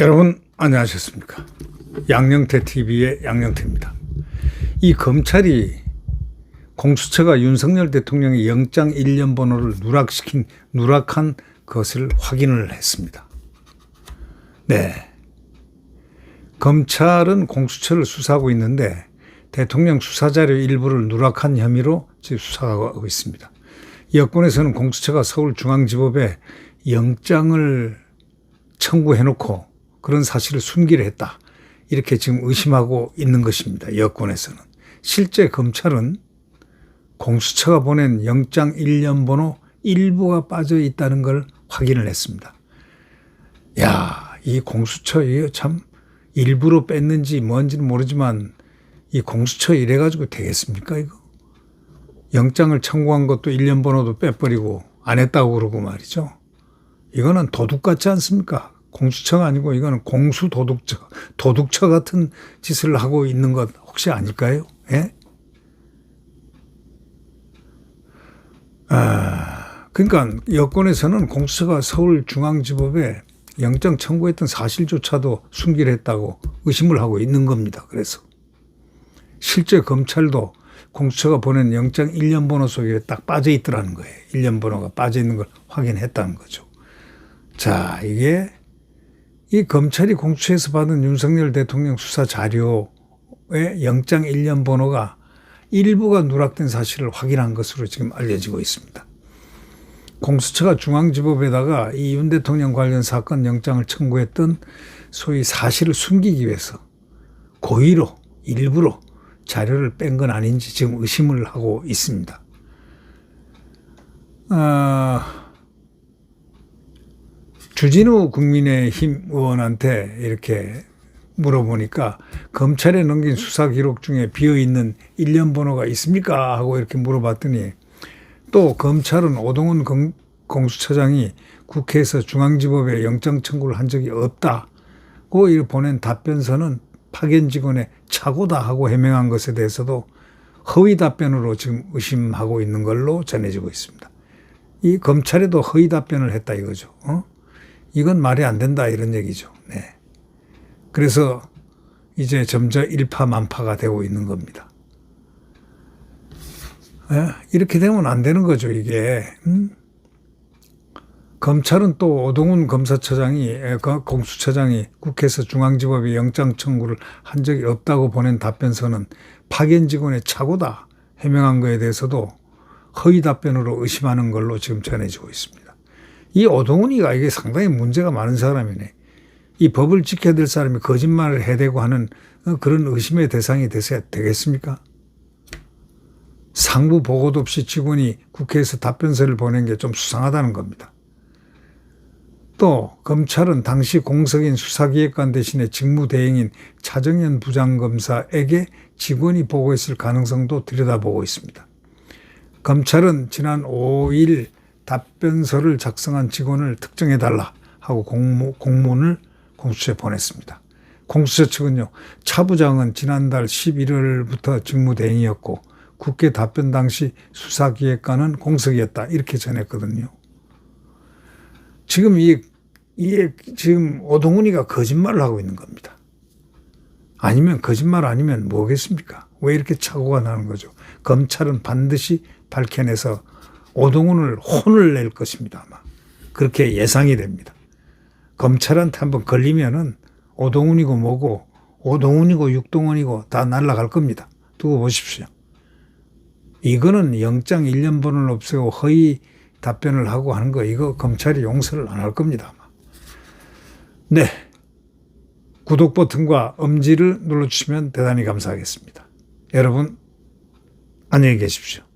여러분 안녕하셨습니까? 양영태 TV의 양영태입니다. 이 검찰이 공수처가 윤석열 대통령의 영장 1년 번호를 누락시킨 누락한 것을 확인을 했습니다. 네. 검찰은 공수처를 수사하고 있는데 대통령 수사자료 일부를 누락한 혐의로 지금 수사하고 있습니다. 여권에서는 공수처가 서울중앙지법에 영장을 청구해놓고 그런 사실을 숨기려 했다. 이렇게 지금 의심하고 있는 것입니다. 여권에서는. 실제 검찰은 공수처가 보낸 영장 1년 번호 일부가 빠져 있다는 걸 확인을 했습니다. 야, 이 공수처 이거 참 일부러 뺐는지 뭔지는 모르지만 이 공수처 이래 가지고 되겠습니까, 이거? 영장을 청구한 것도 1년 번호도 빼버리고 안 했다고 그러고 말이죠. 이거는 도둑 같지 않습니까? 공수처가 아니고 이거는 공수 도둑처, 도둑처 같은 짓을 하고 있는 것 혹시 아닐까요? 예? 아, 그러니까 여권에서는 공수처가 서울중앙지법에 영장 청구했던 사실조차도 숨기려 했다고 의심을 하고 있는 겁니다. 그래서 실제 검찰도 공수처가 보낸 영장 1년 번호 속에 딱 빠져 있더라는 거예요. 1년 번호가 빠져 있는 걸 확인했다는 거죠. 자, 이게 이 검찰이 공수처에서 받은 윤석열 대통령 수사 자료의 영장 1년 번호가 일부가 누락된 사실을 확인한 것으로 지금 알려지고 있습니다. 공수처가 중앙지법에다가 이 윤 대통령 관련 사건 영장을 청구했던 소위 사실을 숨기기 위해서 고의로 일부러 자료를 뺀 건 아닌지 지금 의심을 하고 있습니다. 아, 주진우 국민의힘 의원한테 이렇게 물어보니까 검찰에 넘긴 수사 기록 중에 비어 있는 일련 번호가 있습니까? 하고 이렇게 물어봤더니 또 검찰은 오동훈 공수처장이 국회에서 중앙지법에 영장 청구를 한 적이 없다고 보낸 답변서는 파견 직원의 착오다 하고 해명한 것에 대해서도 허위 답변으로 지금 의심하고 있는 걸로 전해지고 있습니다. 이 검찰에도 허위 답변을 했다 이거죠. 어? 이건 말이 안 된다 이런 얘기죠. 네. 그래서 이제 점점 일파만파가 되고 있는 겁니다. 예? 이렇게 되면 안 되는 거죠, 이게. 음? 검찰은 또 오동훈 검사처장이, 공수처장이 국회에서 중앙지법에 영장 청구를 한 적이 없다고 보낸 답변서는 파견 직원의 착오다 해명한 거에 대해서도 허위 답변으로 의심하는 걸로 지금 전해지고 있습니다. 이 오동훈이가 이게 상당히 문제가 많은 사람이네. 이 법을 지켜야 될 사람이 거짓말을 해대고 하는 그런 의심의 대상이 되셔야 되겠습니까? 상부 보고도 없이 직원이 국회에서 답변서를 보낸 게 좀 수상하다는 겁니다. 또 검찰은 당시 공석인 수사기획관 대신에 직무대행인 차정현 부장검사에게 직원이 보고했을 가능성도 들여다보고 있습니다. 검찰은 지난 5일 답변서를 작성한 직원을 특정해 달라 하고 공모, 공문을 공수처에 보냈습니다. 공수처 측은요, 차 부장은 지난달 11월부터 직무대행이었고 국회 답변 당시 수사기획관은 공석이었다. 이렇게 전했거든요. 지금 이, 이 지금 오동훈이가 거짓말을 하고 있는 겁니다. 아니면 거짓말 아니면 뭐겠습니까? 왜 이렇게 착오가 나는 거죠? 검찰은 반드시 밝혀내서 오동훈을 혼을 낼 것입니다. 아마. 그렇게 예상이 됩니다. 검찰한테 한번 걸리면은 오동훈이고 뭐고 오동훈이고 육동훈이고 다 날라갈 겁니다. 두고 보십시오. 이거는 영장 1년 번호를 없애고 허위 답변을 하고 하는 거 이거 검찰이 용서를 안 할 겁니다. 아마. 네. 구독 버튼과 엄지를 눌러주시면 대단히 감사하겠습니다. 여러분, 안녕히 계십시오.